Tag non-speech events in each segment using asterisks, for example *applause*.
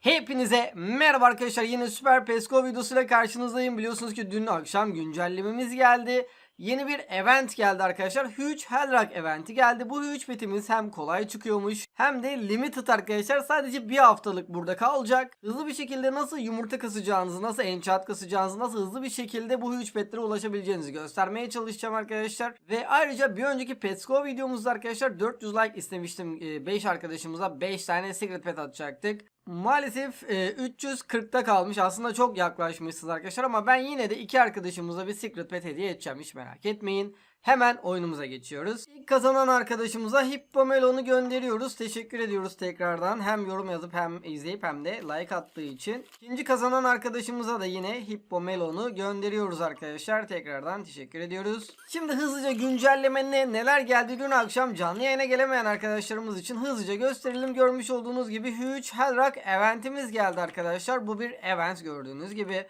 Hepinize merhaba arkadaşlar yine Süper Pesco videosuyla karşınızdayım. Biliyorsunuz ki dün akşam güncellememiz geldi. Yeni bir event geldi arkadaşlar. Huge Hellrock eventi geldi. Bu Huge petimiz hem kolay çıkıyormuş hem de limited arkadaşlar. Sadece bir haftalık burada kalacak. Hızlı bir şekilde nasıl yumurta kasacağınızı, nasıl enchant kasacağınızı, nasıl hızlı bir şekilde bu Huge petlere ulaşabileceğinizi göstermeye çalışacağım arkadaşlar. Ve ayrıca bir önceki Pesco videomuzda arkadaşlar 400 like istemiştim. 5 arkadaşımıza 5 tane secret pet atacaktık. Maalesef e, 340'ta kalmış. Aslında çok yaklaşmışsınız arkadaşlar ama ben yine de iki arkadaşımıza bir Secret Pet hediye edeceğim. Hiç merak etmeyin. Hemen oyunumuza geçiyoruz. İlk kazanan arkadaşımıza Hippomelon'u gönderiyoruz. Teşekkür ediyoruz tekrardan. Hem yorum yazıp hem izleyip hem de like attığı için. İkinci kazanan arkadaşımıza da yine Hippomelon'u gönderiyoruz arkadaşlar. Tekrardan teşekkür ediyoruz. Şimdi hızlıca güncelleme ne, neler geldi dün akşam canlı yayına gelemeyen arkadaşlarımız için hızlıca gösterelim. Görmüş olduğunuz gibi Huge Hellrock eventimiz geldi arkadaşlar. Bu bir event gördüğünüz gibi.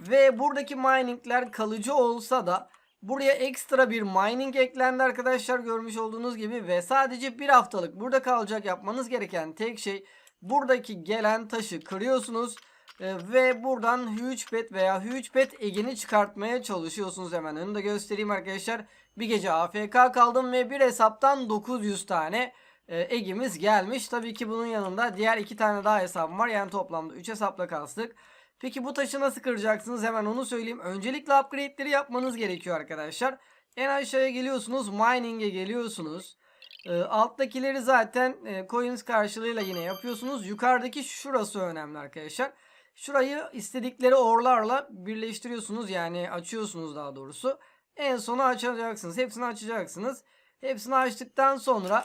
Ve buradaki miningler kalıcı olsa da Buraya ekstra bir mining eklendi arkadaşlar görmüş olduğunuz gibi ve sadece bir haftalık burada kalacak yapmanız gereken tek şey buradaki gelen taşı kırıyorsunuz e, ve buradan huge pet veya huge pet egini çıkartmaya çalışıyorsunuz hemen da göstereyim arkadaşlar. Bir gece AFK kaldım ve bir hesaptan 900 tane egimiz gelmiş. Tabii ki bunun yanında diğer iki tane daha hesabım var yani toplamda 3 hesapla kastık. Peki bu taşı nasıl kıracaksınız? Hemen onu söyleyeyim. Öncelikle upgrade'leri yapmanız gerekiyor arkadaşlar. En aşağıya geliyorsunuz. Mining'e geliyorsunuz. E, alttakileri zaten e, coins karşılığıyla yine yapıyorsunuz. Yukarıdaki şurası önemli arkadaşlar. Şurayı istedikleri orlarla birleştiriyorsunuz. Yani açıyorsunuz daha doğrusu. En sona açacaksınız. Hepsini açacaksınız. Hepsini açtıktan sonra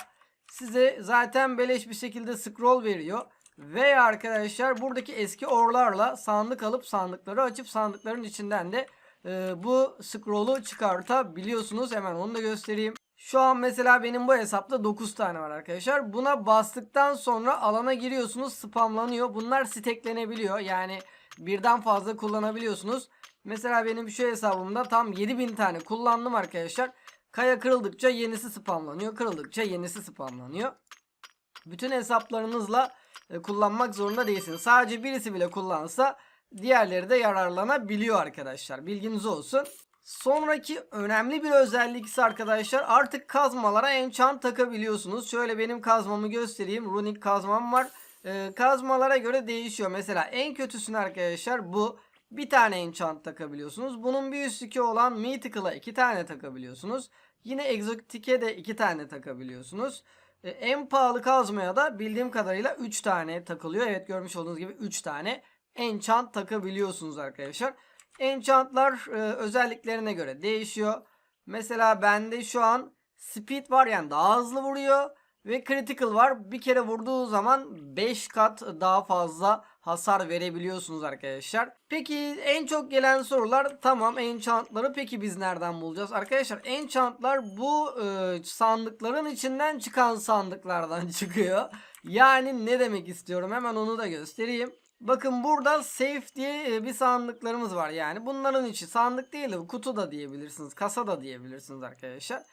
size zaten beleş bir şekilde scroll veriyor. Veya arkadaşlar buradaki eski orlarla sandık alıp sandıkları açıp sandıkların içinden de e, bu scroll'u çıkartabiliyorsunuz. Hemen onu da göstereyim. Şu an mesela benim bu hesapta 9 tane var arkadaşlar. Buna bastıktan sonra alana giriyorsunuz spamlanıyor. Bunlar steklenebiliyor. Yani birden fazla kullanabiliyorsunuz. Mesela benim şu hesabımda tam 7000 tane kullandım arkadaşlar. Kaya kırıldıkça yenisi spamlanıyor. Kırıldıkça yenisi spamlanıyor. Bütün hesaplarınızla kullanmak zorunda değilsiniz. Sadece birisi bile kullansa diğerleri de yararlanabiliyor arkadaşlar. Bilginiz olsun. Sonraki önemli bir özellik ise arkadaşlar artık kazmalara enchant takabiliyorsunuz. Şöyle benim kazmamı göstereyim. Runic kazmam var. Ee, kazmalara göre değişiyor. Mesela en kötüsünü arkadaşlar bu. Bir tane enchant takabiliyorsunuz. Bunun bir üstteki olan Mythical'a iki tane takabiliyorsunuz. Yine Exotic'e de iki tane takabiliyorsunuz. E, en pahalı kazmaya da bildiğim kadarıyla 3 tane takılıyor. Evet görmüş olduğunuz gibi 3 tane enchant takabiliyorsunuz arkadaşlar. Enchantlar e, özelliklerine göre değişiyor. Mesela bende şu an speed var yani daha hızlı vuruyor. Ve critical var. Bir kere vurduğu zaman 5 kat daha fazla hasar verebiliyorsunuz arkadaşlar. Peki en çok gelen sorular tamam enchantları peki biz nereden bulacağız? Arkadaşlar enchantlar bu e, sandıkların içinden çıkan sandıklardan *laughs* çıkıyor. Yani ne demek istiyorum hemen onu da göstereyim. Bakın burada safe diye e, bir sandıklarımız var yani. Bunların içi sandık değil de kutu da diyebilirsiniz. Kasa da diyebilirsiniz arkadaşlar.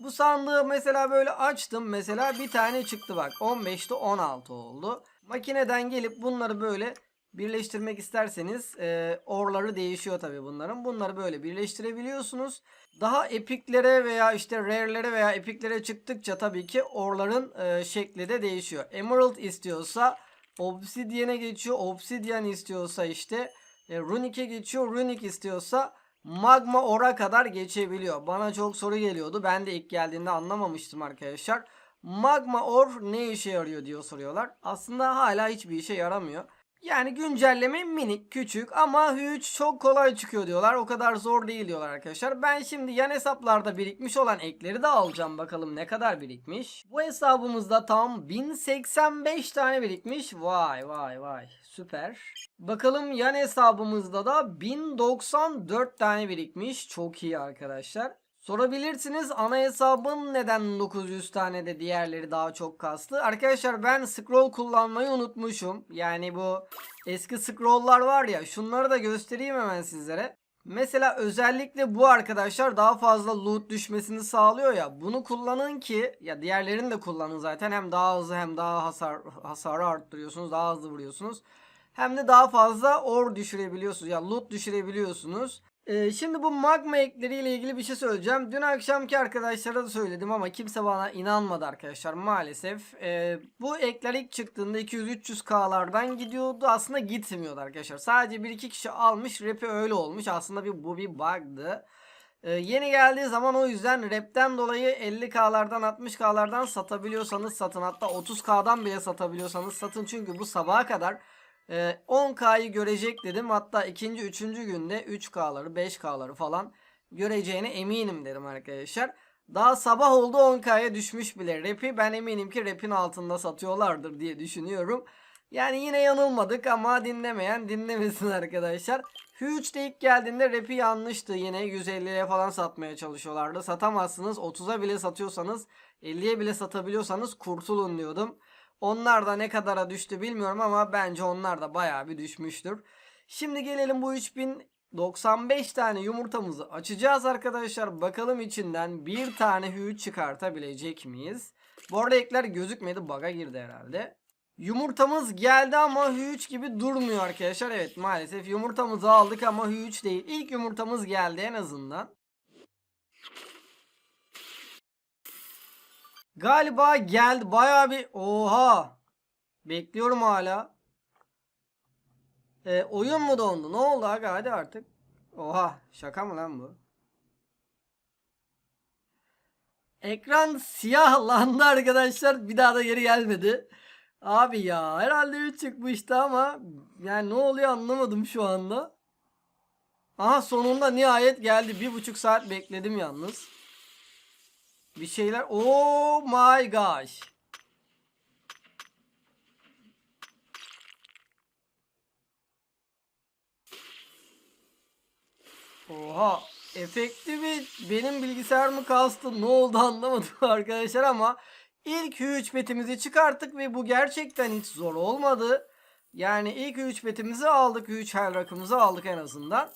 Bu sandığı mesela böyle açtım. Mesela bir tane çıktı bak. 15'te 16 oldu. Makineden gelip bunları böyle birleştirmek isterseniz e, orları değişiyor tabi bunların. Bunları böyle birleştirebiliyorsunuz. Daha epiklere veya işte rare'lere veya epiklere çıktıkça tabii ki orların e, şekli de değişiyor. Emerald istiyorsa Obsidian'e geçiyor. Obsidian istiyorsa işte e, Runic'e geçiyor. Runic istiyorsa Magma Or'a kadar geçebiliyor. Bana çok soru geliyordu. Ben de ilk geldiğinde anlamamıştım arkadaşlar. Magma Or ne işe yarıyor diyor soruyorlar. Aslında hala hiçbir işe yaramıyor. Yani güncelleme minik, küçük ama huge çok kolay çıkıyor diyorlar. O kadar zor değil diyorlar arkadaşlar. Ben şimdi yan hesaplarda birikmiş olan ekleri de alacağım. Bakalım ne kadar birikmiş. Bu hesabımızda tam 1085 tane birikmiş. Vay vay vay. Süper. Bakalım yan hesabımızda da 1094 tane birikmiş. Çok iyi arkadaşlar. Sorabilirsiniz ana hesabın neden 900 tane de diğerleri daha çok kastı. Arkadaşlar ben scroll kullanmayı unutmuşum. Yani bu eski scrolllar var ya şunları da göstereyim hemen sizlere. Mesela özellikle bu arkadaşlar daha fazla loot düşmesini sağlıyor ya. Bunu kullanın ki ya diğerlerini de kullanın zaten. Hem daha hızlı hem daha hasar hasarı arttırıyorsunuz. Daha hızlı vuruyorsunuz. hem de daha fazla or düşürebiliyorsunuz. Ya loot düşürebiliyorsunuz. Ee, şimdi bu magma ekleriyle ilgili bir şey söyleyeceğim. Dün akşamki arkadaşlara da söyledim ama kimse bana inanmadı arkadaşlar maalesef. Ee, bu ekler ilk çıktığında 200-300k'lardan gidiyordu. Aslında gitmiyordu arkadaşlar. Sadece 1-2 kişi almış. Rap'i öyle olmuş. Aslında bir, bu bir bug'dı. Ee, yeni geldiği zaman o yüzden rapten dolayı 50k'lardan 60k'lardan satabiliyorsanız satın. Hatta 30k'dan bile satabiliyorsanız satın. Çünkü bu sabaha kadar ee, 10K'yı görecek dedim. Hatta ikinci, üçüncü günde 3K'ları, 5K'ları falan göreceğine eminim dedim arkadaşlar. Daha sabah oldu 10K'ya düşmüş bile rap'i. Ben eminim ki rap'in altında satıyorlardır diye düşünüyorum. Yani yine yanılmadık ama dinlemeyen dinlemesin *laughs* arkadaşlar. Huge de ilk geldiğinde rap'i yanlıştı. Yine 150'ye falan satmaya çalışıyorlardı. Satamazsınız. 30'a bile satıyorsanız 50'ye bile satabiliyorsanız kurtulun diyordum. Onlar da ne kadara düştü bilmiyorum ama bence onlar da bayağı bir düşmüştür. Şimdi gelelim bu 3095 tane yumurtamızı açacağız arkadaşlar. Bakalım içinden bir tane hüğü çıkartabilecek miyiz? Bu arada ekler gözükmedi. Bug'a girdi herhalde. Yumurtamız geldi ama hüç gibi durmuyor arkadaşlar. Evet maalesef yumurtamızı aldık ama hüç değil. İlk yumurtamız geldi en azından. Galiba geldi. Bayağı bir oha. Bekliyorum hala. E, oyun mu dondu? Ne oldu aga hadi artık. Oha şaka mı lan bu? Ekran siyahlandı arkadaşlar. Bir daha da geri gelmedi. Abi ya herhalde 3 çıkmıştı ama yani ne oluyor anlamadım şu anda. Aha sonunda nihayet geldi. Bir buçuk saat bekledim yalnız. Bir şeyler. Oh my gosh. Oha. Efekti mi? Benim bilgisayar mı kastı? Ne oldu anlamadım *laughs* arkadaşlar ama ilk 3 betimizi çıkarttık ve bu gerçekten hiç zor olmadı. Yani ilk 3 betimizi aldık. 3 her rakımızı aldık en azından.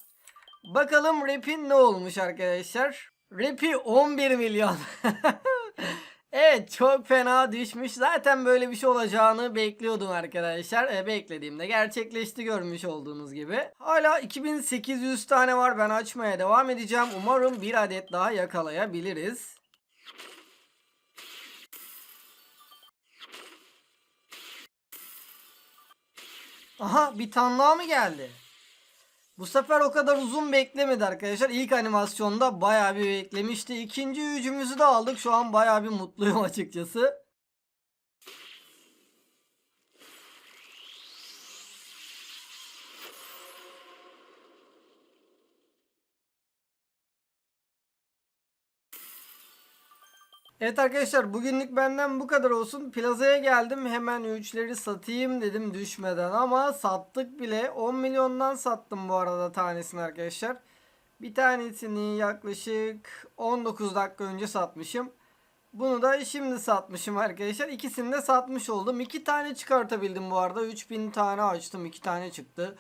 Bakalım rap'in ne olmuş arkadaşlar. Rap'i 11 milyon. *laughs* evet çok fena düşmüş. Zaten böyle bir şey olacağını bekliyordum arkadaşlar. E, beklediğimde gerçekleşti görmüş olduğunuz gibi. Hala 2800 tane var. Ben açmaya devam edeceğim. Umarım bir adet daha yakalayabiliriz. Aha bir tane daha mı geldi? Bu sefer o kadar uzun beklemedi arkadaşlar. İlk animasyonda bayağı bir beklemişti. İkinci yücümüzü de aldık. Şu an bayağı bir mutluyum *laughs* açıkçası. Evet arkadaşlar bugünlük benden bu kadar olsun. Plazaya geldim hemen 3'leri satayım dedim düşmeden ama sattık bile. 10 milyondan sattım bu arada tanesini arkadaşlar. Bir tanesini yaklaşık 19 dakika önce satmışım. Bunu da şimdi satmışım arkadaşlar. İkisini de satmış oldum. 2 tane çıkartabildim bu arada. 3000 tane açtım. 2 tane çıktı.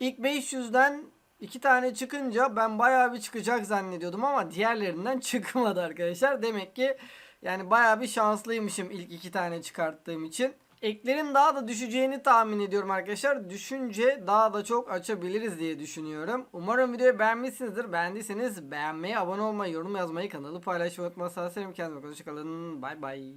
İlk 500'den 2 tane çıkınca ben bayağı bir çıkacak zannediyordum ama diğerlerinden *laughs* çıkmadı arkadaşlar. Demek ki yani bayağı bir şanslıymışım ilk 2 tane çıkarttığım için. Eklerin daha da düşeceğini tahmin ediyorum arkadaşlar. Düşünce daha da çok açabiliriz diye düşünüyorum. Umarım videoyu beğenmişsinizdir. Beğendiyseniz beğenmeyi, abone olmayı, yorum yazmayı, kanalı paylaşmayı unutmazsanız sevinirim. Kendinize hoşçakalın. Bay bay.